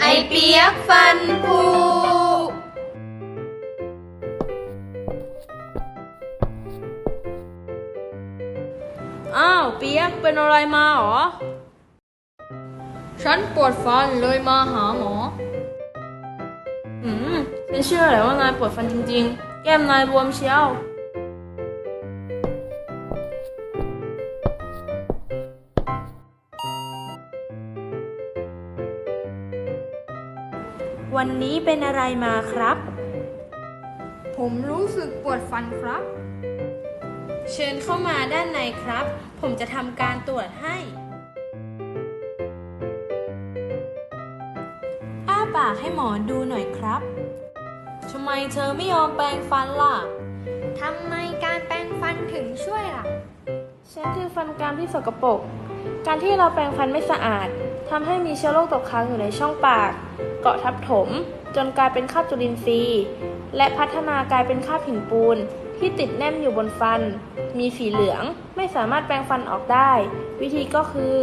ไอเปียกฟันผุอ้าวเปียกเป็นอะไรมาหรอ ฉันปวดฟันเลยมาหาหมอ อืมฉันเชื่อแหละว่านายปวดฟันจริงๆ แก้มนายบวมเชียว วันนี้เป็นอะไรมาครับ ผมรู้สึกปวดฟันครับ เชิญเข้ามาด้านในครับ ผมจะทำการตรวจให้ อ้าปากให้หมอดูหน่อยครับทำไมเธอไม่ยอมแปรงฟันล่ะ ทำไมการแปรงฟันถึงช่วยล่ะ ฉันคือฟันกรามที่สกปรก การที่เราแปรงฟันไม่สะอาดทำให้มีเชื้อโรคตกค้างอยู่ในช่องปาก เกาะทับถม จนกลายเป็นคราบจุลินทรีย์ และพัฒนากลายเป็นคราบหินปูนที่ติดแนมอยู่บนฟัน มีสีเหลือง ไม่สามารถแปรงฟันออกได้ วิธีก็คือ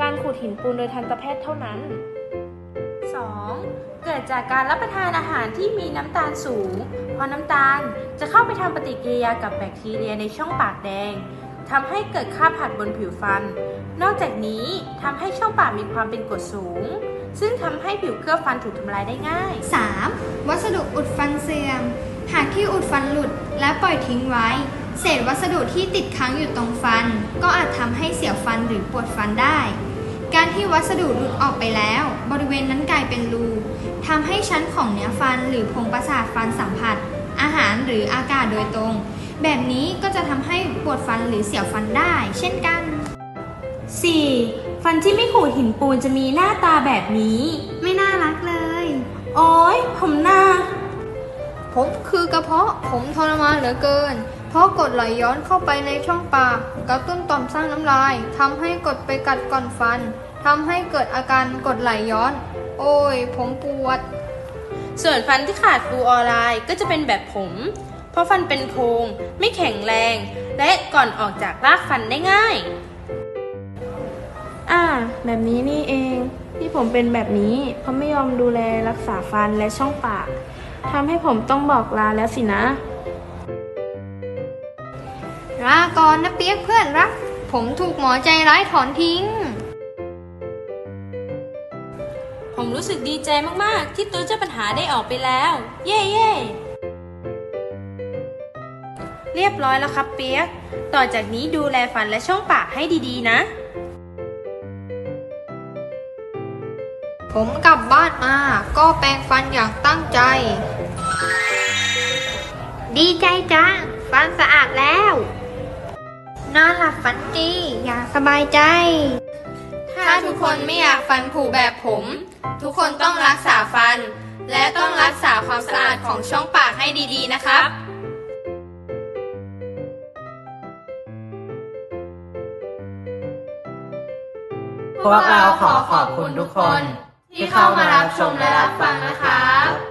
การขูดหินปูนโดยทันตแพทย์เท่านั้น 2. เกิดจากการรับประทานอาหารที่มีน้ำตาลสูง เพราะน้ำตาลจะเข้าไปทำปฏิกิริยากับแบคทีเรียในช่องปากแดง ทำให้เกิดค่าผัดบนผิวฟัน นอกจากนี้ทำให้ช่องปากมีความเป็นกรดสูง ซึ่งทำให้ผิวเคลือบฟันถูกทำลายได้ง่าย 3. วัสดุอุดฟันเสื่อม หากที่อุดฟันหลุดและปล่อยทิ้งไว้ เศษวัสดุที่ติดค้างอยู่ตรงฟัน ก็อาจทำให้เสียวฟันหรือปวดฟันได้ การที่วัสดุหลุดออกไปแล้ว บริเวณนั้นกลายเป็นรูทำให้ชั้นของเนื้อฟันหรือโพรงประสาทฟันสัมผัส อาหารหรืออากาศโดยตรง แบบนี้ก็จะทำให้ปวดฟันหรือเสียวฟันได้ เช่นกัน 4. ฟันที่ไม่ขูดหินปูนจะมีหน้าตาแบบนี้ ไม่น่ารักเลย โอ้ยผมหน้า ผมคือกระเพาะผมทรมานเหลือเกิน เพราะกดไหลย้อนเข้าไปในช่องปากกระตุ้นต่อมสร้างน้ำลายทำให้กดไปกัดก่อนฟันทำให้เกิดอาการกดไหลย้อน โอ้ย ผมปวด ส่วนฟันที่ขาดฟลูออไรด์ก็จะเป็นแบบผม เพราะฟันเป็นโพรงไม่แข็งแรง และก่อนออกจากรากฟันได้ง่าย อ่า แบบนี้นี่เอง ที่ผมเป็นแบบนี้ เพราะไม่ยอมดูแลรักษาฟันและช่องปากทำให้ผมต้องบอกลาแล้วสินะลาก่อนนะเปียกเพื่อนรัก ผมถูกหมอใจร้ายถอนทิ้ง ผมรู้สึกดีใจมาก ๆ ที่ตัวเจ้าปัญหาได้ออกไปแล้ว เย่เย่ เรียบร้อยแล้วครับเปียก ต่อจากนี้ดูแลฟันและช่องปากให้ดีๆนะ ผมกลับบ้านมา ก็แปรงฟันอย่างตั้งใจ ดีใจจัง ฟันสะอาดแล้วนอนหลับฝันดีอยากสบายใจ ถ้าทุกคนไม่อยากฟันผุแบบผม ทุกคนต้องรักษาฟัน และต้องรักษาความสะอาดของช่องปากให้ดีๆนะครับ พวกเราขอขอบคุณทุกคน ที่เข้ามารับชมและรับฟังนะคะ